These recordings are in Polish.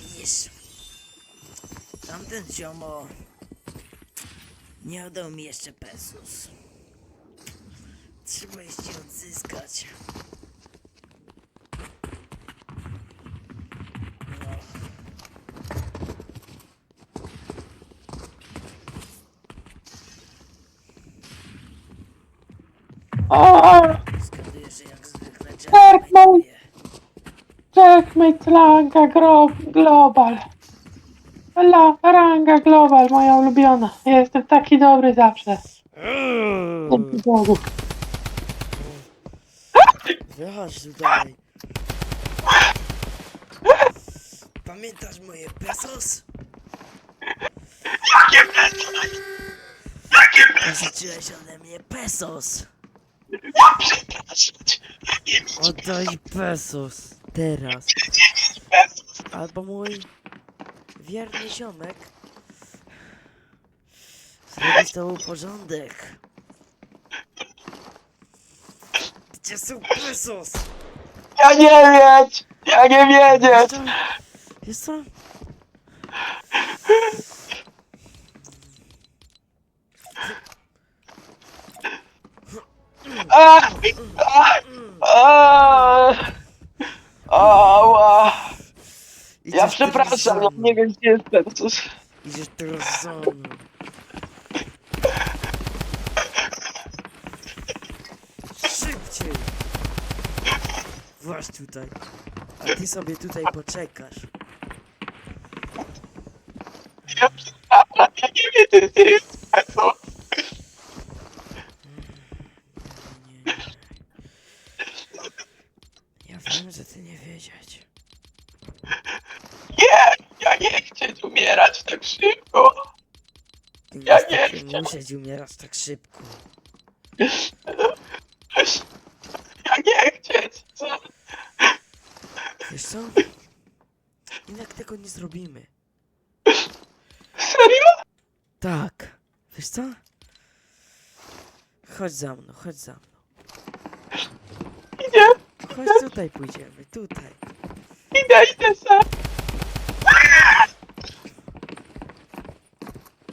Widzisz, tamten ziomo nie oddał mi jeszcze pesus. Trzeba jeszcze odzyskać. No. O, Zgaduję, że jak zwykle Jack checkmate ranga gro, global. La, ranga global, moja ulubiona. Jestem taki dobry zawsze. Dzięki Bogu. Wychodź tutaj. Pamiętasz moje pesos? Jakie pesos? Jakie Pożyczyłeś ode mnie pesos. Cię. Nie mi Oddaj pesos. Teraz. pesos. Albo mój wierny ziomek zrobi z tobą porządek. Gdzie są pesos? Ja nie wiedzieć. Ja nie wiedzieć. Jest co? A, a, a. Ała. Ja przepraszam, mną. nie wiem gdzie jest pesos. Idziesz teraz za. Szybciej! Właź tutaj. A ty sobie tutaj poczekasz. Ja przepraszam, ja nie wiem gdzie jest pesos. Nie, nie, nie. Wiem, że ty nie wiedzieć. Nie, ja nie chcę umierać tak szybko. Ty Ja niestety nie chcę. musisz umierać tak szybko. Ja nie chcę. Co? Wiesz co? Jednak tego nie zrobimy. Serio? Tak. Wiesz co? Chodź za mną, chodź za mną. Idę, Chodź tutaj pójdziemy, tutaj. idę, idę sam.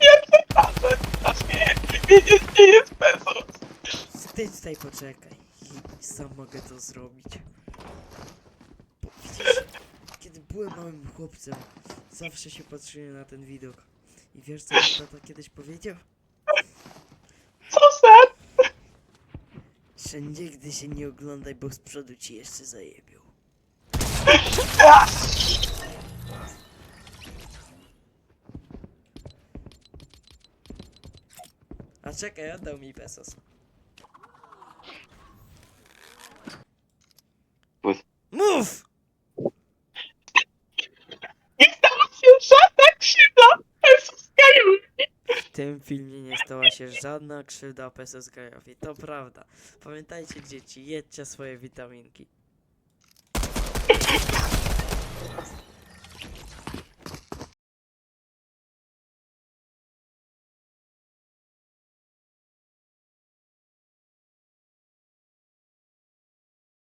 Ja przepraszam, aż nie gdzie jest pesos. Ty tutaj poczekaj. I sam mogę to zrobić. Bo widzisz, kiedy byłem małym chłopcem, zawsze się patrzyłem na ten widok. I wiesz co mi tata kiedyś powiedział? Co sen? Że nigdy się nie oglądaj, bo z przodu ci jeszcze zajebią. Ja. A czekaj, oddał mi pesos. Mów! Nie stało się żadna krzywda. Pesos Gajuki. W tym filmie nie stała się żadna krzywda Pesos Gajowi. To prawda. Pamiętajcie dzieci, jedźcie swoje witaminki.